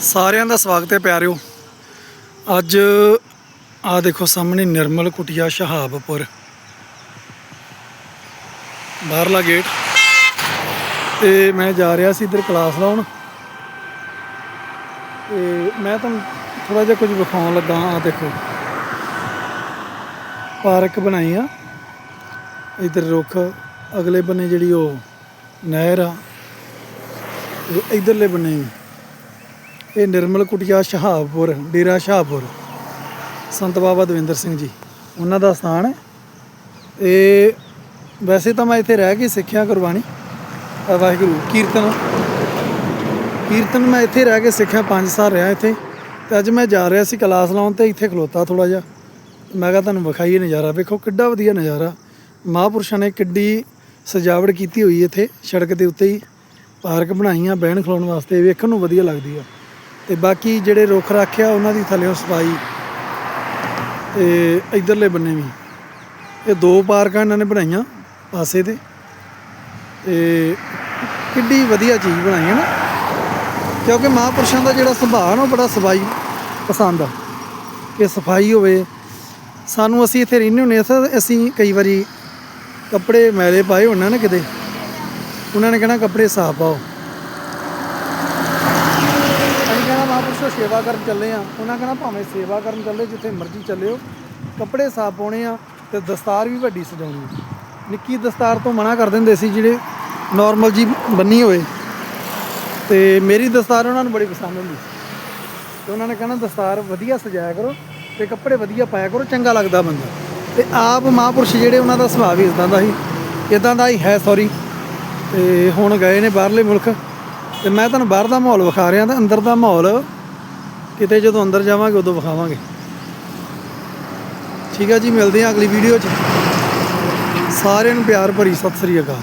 ਸਾਰਿਆਂ ਦਾ ਸਵਾਗਤ ਹੈ ਪਿਆਰਿਓ। ਅੱਜ ਆ ਦੇਖੋ ਸਾਹਮਣੇ ਨਿਰਮਲ ਕੁਟਿਆ ਸ਼ਹਾਬਪੁਰ। ਬਾਹਰਲਾ ਗੇਟ ਤੇ ਮੈਂ ਜਾ ਰਿਹਾ ਸੀ ਇੱਧਰ ਕਲਾਸ ਲਾਉਣ। ਤੇ ਮੈਂ ਤੁਹਾਨੂੰ ਥੋੜਾ ਜਿਹਾ ਕੁਝ ਵਿਖਾਉਣ ਲੱਗਾ ਆ ਦੇਖੋ। ਪਾਰਕ ਬਣਾਈ ਆ। ਇੱਧਰ ਰੁੱਖ, ਅਗਲੇ ਬੰਨੇ ਜਿਹੜੀ ਉਹ ਨਹਿਰ ਆ ਤੇ ਇਧਰਲੇ ਬੰਨੇ ਇਹ ਨਿਰਮਲ ਕੁਟਿਆ ਸ਼ਹਾਬਪੁਰ, ਡੇਰਾ ਸ਼ਹਾਬਪੁਰ। ਸੰਤ ਬਾਬਾ ਦਵਿੰਦਰ ਸਿੰਘ ਜੀ, ਉਹਨਾਂ ਦਾ ਸਥਾਨ ਹੈ। ਇਹ ਵੈਸੇ ਤਾਂ ਮੈਂ ਇੱਥੇ ਰਹਿ ਕੇ ਸਿੱਖਿਆ ਗੁਰਬਾਣੀ ਵਾਹਿਗੁਰੂ, ਕੀਰਤਨ। ਕੀਰਤਨ ਮੈਂ ਇੱਥੇ ਰਹਿ ਕੇ ਸਿੱਖਿਆ 5 ਸਾਲ ਰਿਹਾ ਇੱਥੇ। ਤੇ ਅੱਜ ਮੈਂ ਜਾ ਰਿਹਾ ਸੀ ਕਲਾਸ ਲਾਉਣ ਤੇ ਇੱਥੇ ਖਲੋਤਾ ਥੋੜਾ ਜਿਹਾ। ਮੈਂ ਕਿਹਾ ਤੁਹਾਨੂੰ ਵਿਖਾਈਏ ਨਜ਼ਾਰਾ, ਵੇਖੋ ਕਿੱਡਾ ਵਧੀਆ ਨਜ਼ਾਰਾ। ਮਹਾਂਪੁਰਸ਼ਾਂ ਨੇ ਕਿੱਡੀ ਸਜਾਵਟ ਕੀਤੀ ਹੋਈ ਇੱਥੇ, ਸੜਕ ਦੇ ਉੱਤੇ ਹੀ। ਪਾਰਕ ਬਣਾਈਆਂ, ਬਹਿਣ ਖਲੋਣ ਵਾਸਤੇ, ਵੇਖਣ ਨੂੰ ਵਧੀਆ ਲੱਗਦੀ ਆ। ਤੇ ਬਾਕੀ ਜਿਹੜੇ ਰੁੱਖ ਰੱਖਿਆ, ਉਹਨਾਂ ਦੀ ਥੱਲੇੋਂ ਸਫ਼ਾਈ ਤੇ ਇਧਰਲੇ ਬੰਨੇ ਵੀ। ਇਹ ਦੋ ਪਾਰਕਾਂ ਇਹਨਾਂ ਨੇ ਬਣਾਈਆਂ ਪਾਸੇ ਤੇ। ਤੇ ਕਿੱਡੀ ਵਧੀਆ ਚੀਜ਼ ਬਣਾਈ ਹੈ ਨਾ। ਕਿਉਂਕਿ ਮਹਾਂਪੁਰਸ਼ਾਂ ਦਾ ਜਿਹੜਾ ਸੁਭਾਅ ਨਾ ਉਹ ਬੜਾ ਸਫ਼ਾਈ ਪਸੰਦ ਆ। ਕਿ ਸਫ਼ਾਈ ਹੋਵੇ। ਸਾਨੂੰ ਅਸੀਂ ਇੱਥੇ ਰਹਿੰਦੇ ਹੁੰਦੇ ਆ ਅਸੀਂ ਕਈ ਵਾਰੀ ਕੱਪੜੇ ਮੈਲੇ ਪਾਏ ਹੋਣਾ ਨਾ ਕਿਤੇ। ਉਹਨਾਂ ਨੇ ਕਹਿਣਾ ਕੱਪੜੇ ਸਾਫ਼ ਪਾਓ ਅਸੀਂ ਕਹਿਣਾ ਸੇਵਾ ਕਰਨ ਚੱਲੇ ਆ। ਉਹਨਾਂ ਕਹਿਣਾ ਭਾਵੇਂ ਸੇਵਾ ਕਰਨ ਚੱਲੇ, ਜਿੱਥੇ ਮਰਜ਼ੀ ਚੱਲਿਓ। ਕੱਪੜੇ ਸਾਫ਼ ਪਾਉਣੇ ਆ ਤੇ ਦਸਤਾਰ ਵੀ ਵੱਡੀ ਸਜਾਉਣੀ ਨਿੱਕੀ ਦਸਤਾਰ ਤੋਂ ਮਨਾ ਕਰ ਦਿੰਦੇ ਸੀ ਜਿਹੜੇ ਨਾਰਮਲ ਜੀ ਬੰਨੀ ਹੋਏ। ਤੇ ਮੇਰੀ ਦਸਤਾਰ ਉਹਨਾਂ ਨੂੰ ਬੜੀ ਪਸੰਦ ਹੁੰਦੀ ਸੀ। ਤੇ ਉਹਨਾਂ ਨੇ ਕਹਿਣਾ, ਦਸਤਾਰ ਵਧੀਆ ਸਜਾਇਆ ਕਰੋ ਤੇ ਕੱਪੜੇ ਵਧੀਆ ਪਾਇਆ ਕਰੋ, ਚੰਗਾ ਲੱਗਦਾ ਬੰਦਾ। ਤੇ ਆਪ ਮਹਾਂਪੁਰਸ਼ ਜਿਹੜੇ ਉਹਨਾਂ ਦਾ ਸੁਭਾਅ ਵੀ ਇਦਾਂ ਦਾ ਸੀ। ਇਦਾਂ ਦਾ ਹੀ ਹੈ ਸੌਰੀ ਤੇ ਹੁਣ ਗਏ ਨੇ ਬਾਹਰਲੇ ਮੁਲਕ। ਤੇ ਮੈਂ ਤੁਹਾਨੂੰ ਬਾਹਰ ਦਾ ਮਾਹੌਲ ਵਿਖਾ ਰਿਹਾ ਤੇ ਅੰਦਰ ਦਾ ਮਾਹੌਲ ਕਿਤੇ ਜਦੋਂ ਅੰਦਰ ਜਾਵਾਂਗੇ ਉਦੋਂ ਵਿਖਾਵਾਂਗੇ। ਠੀਕ ਹੈ ਜੀ, ਮਿਲਦੇ ਹਾਂ ਅਗਲੀ ਵੀਡੀਓ 'ਚ। ਸਾਰਿਆਂ ਨੂੰ ਪਿਆਰ ਭਰੀ ਸਤਿ ਸ੍ਰੀ ਅਕਾਲ।